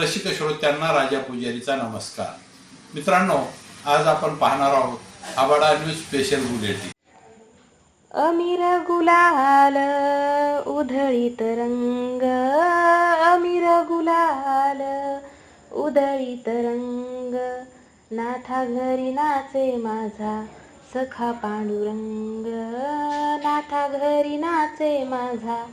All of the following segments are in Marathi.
रसिक श्रोत्यांना राजा पुजारीचा नमस्कार. मित्रांनो आज आपण पाहणार आहोत आबाडा न्यूज स्पेशल बुलेटिन. अमीर गुलाल उधळीत रंग. अमीर गुलाल उधळीत रंग. नाथा घरी नाचे माझा सखा पांडुरंग. नाथा घरी नाचे माझा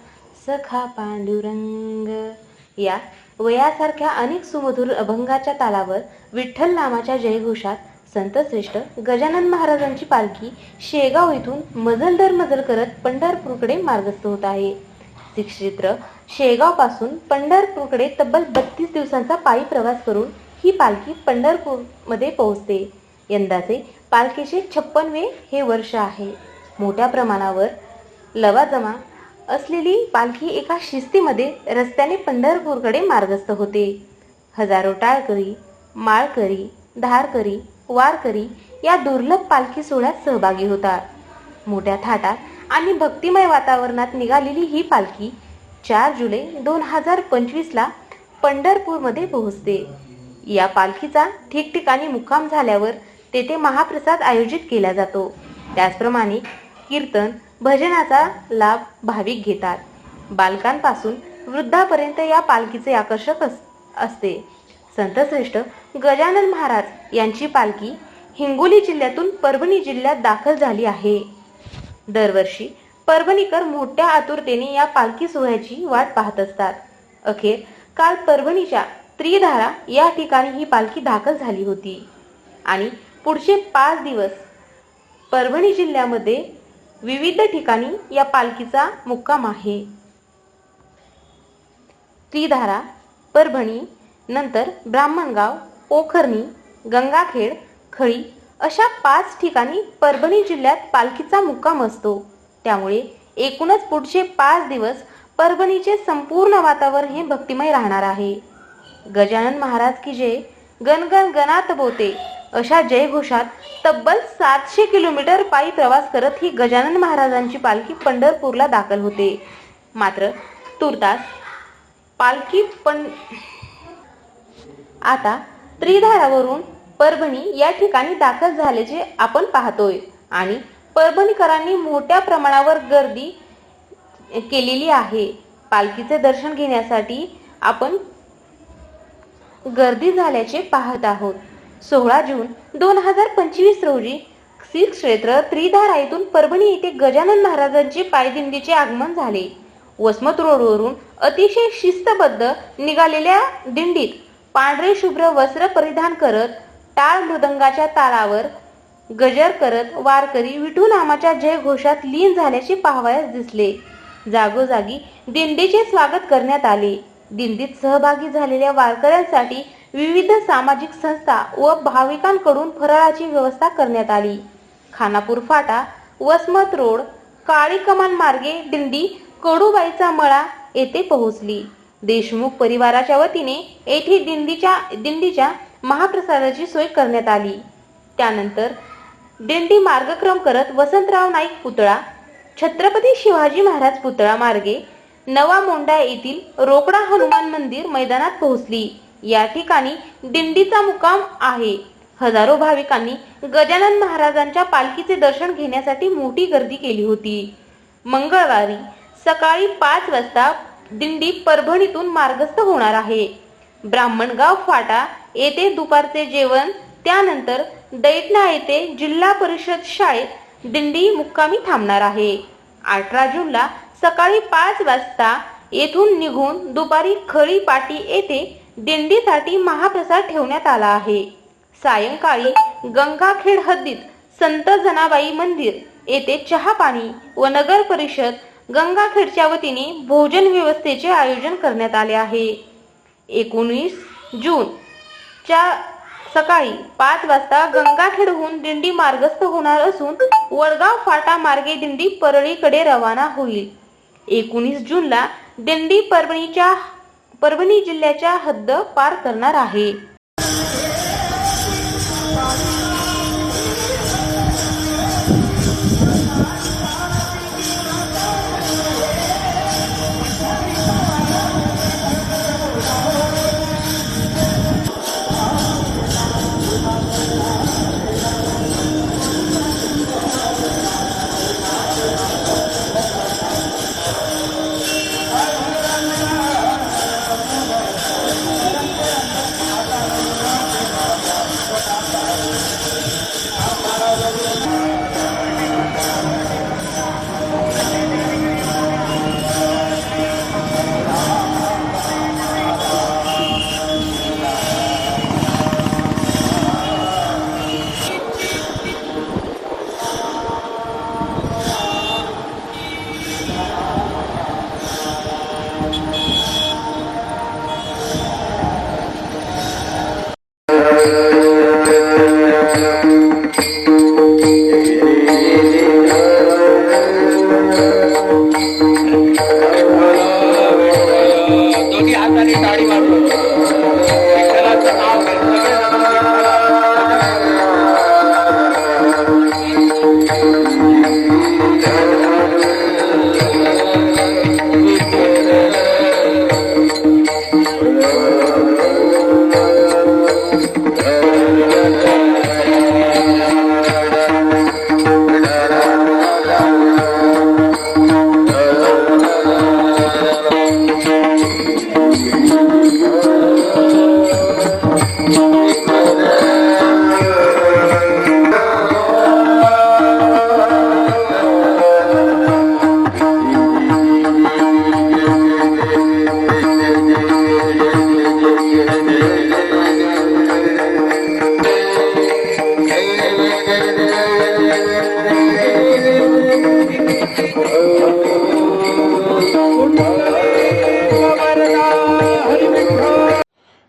सखा पांडुरंग. या वयासारख्या अनेक सुमधुर अभंगाच्या तालावर विठ्ठल नामाच्या जयघोषात संतश्रेष्ठ गजानन महाराजांची पालखी शेगाव इथून मजलदर मजल करत पंढरपूरकडे मार्गस्थ होत आहे. श्रीक्षेत्र शेगावपासून पंढरपूरकडे तब्बल बत्तीस दिवसांचा पायी प्रवास करून ही पालखी पंढरपूरमध्ये पोहोचते. यंदाचे पालखीचे छप्पनवे हे वर्ष आहे. मोठ्या प्रमाणावर लवाजमा असलेली पालखी एका शिस्तीमध्ये रस्त्याने पंढरपूरकडे मार्गस्थ होते. हजारो टाळकरी माळकरी धारकरी वारकरी या दुर्लभ पालखी सोहळ्यात सहभागी होतात. मोठ्या थाटात आणि भक्तिमय वातावरणात निघालेली ही पालखी चार जुलै दोन हजार पंचवीसला पंढरपूरमध्ये पोहोचते. या पालखीचा ठिकठिकाणी मुक्काम झाल्यावर तेथे महाप्रसाद आयोजित केला जातो. त्याचप्रमाणे कीर्तन भजनाचा लाभ भाविक घेतात. बालकांपासून वृद्धापर्यंत या पालखीचे आकर्षक अस असते. संतश्रेष्ठ गजानन महाराज यांची पालखी हिंगोली जिल्ह्यातून परभणी जिल्ह्यात दाखल झाली आहे. दरवर्षी परभणीकर मोठ्या आतुरतेने या पालखी सोहळ्याची वाट पाहत असतात. अखेर काल परभणीच्या त्रिधारा या ठिकाणी ही पालखी दाखल झाली होती. आणि पुढचे पाच दिवस परभणी जिल्ह्यामध्ये विविध ठिकाणी या पालखीचा मुक्काम आहे. त्रिधारा परभणी नंतर ब्राह्मणगाव पोखर्णी गंगाखेड खळी अशा पाच ठिकाणी परभणी जिल्ह्यात पालखीचा मुक्काम असतो. त्यामुळे एकूणच पुढचे पाच दिवस परभणीचे संपूर्ण वातावरण हे भक्तिमय राहणार आहे. गजानन महाराज की जय गणगण गणात बोते अशा जयघोषात तब्बल सातशे किलोमीटर पायी प्रवास करत ही गजानन महाराजांची पालखी पंढरपूरला दाखल होते. मात्र तुर्तास पालखी पण आता त्रिधारावरून परभणी या ठिकाणी दाखल झाल्याचे आपण पाहतोय आणि परभणीकरांनी मोठ्या प्रमाणावर गर्दी केलेली आहे. पालखीचे दर्शन घेण्यासाठी आपण गर्दी झाल्याचे पाहत आहोत. सोळा जून दोन हजार पंचवीस रोजी श्री क्षेत्र त्रिधारा येथून परभणी येथे गजानन महाराजांचे पायदिंडीचे आगमन झाले. वसमत रोडवरून अतिशय शिस्तबद्ध निघालेल्या दिंडीत पांढरे शुभ्र वस्त्र परिधान करत टाळ मृदंगाच्या तालावर गजर करत वारकरी विठू नामाच्या जयघोषात लीन झाल्याचे पाहावयास दिसले. जागोजागी दिंडीचे स्वागत करण्यात आले. दिंडीत सहभागी झालेल्या वारकऱ्यांसाठी विविध सामाजिक संस्था व भाविकांकडून फराळाची व्यवस्था करण्यात आली. खानापूर फाटा वसमत रोड काळी कमान मार्गे दिंडी कडूबाईचा मळा येथे पोहोचली. देशमुख परिवाराच्या वतीने येथे दिंडीच्या दिंडीच्या महाप्रसादाची सोय करण्यात आली. त्यानंतर दिंडी मार्गक्रम करत वसंतराव नाईक पुतळा छत्रपती शिवाजी महाराज पुतळा मार्गे नवा मोंडा येथील रोकडा हनुमान मंदिर मैदानात पोहोचली. या ठिकाणी दिंडीचा मुक्काम आहे. हजारो भाविकांनी गजानन महाराजांच्या पालखीचे दर्शन घेण्यासाठी मोठी गर्दी केली होती. मंगळवारी सकाळी पाच वाजता दिंडी परभणीतून मार्गस्थ होणार आहे. ब्राह्मणगाव फाटा येथे दुपारचे जेवण त्यानंतर दैतना येथे जिल्हा परिषद शाळेत दिंडी मुक्कामी थांबणार आहे. अठरा जूनला सकाळी पाच वाजता येथून निघून दुपारी खळी पाटी येथे दिंडीसाठी महाप्रसाद ठेवण्यात आला आहे. सायंकाळी गंगाखेड हद्दीत संत जनाबाई मंदिर येथे चहा पाणी व नगर परिषद गंगाखेडच्या वतीने भोजन व्यवस्थेचे आयोजन करण्यात आले आहे. एकोणीस जून च्या सकाळी पाच वाजता गंगाखेडहून दिंडी मार्गस्थ होणार असून वडगाव फाटा मार्गे दिंडी परळीकडे रवाना होईल. एकोणीस जूनला दिंडी परभणीच्या परभणी जिल्ह्याच्या हद्द पार करणार आहे. Thank.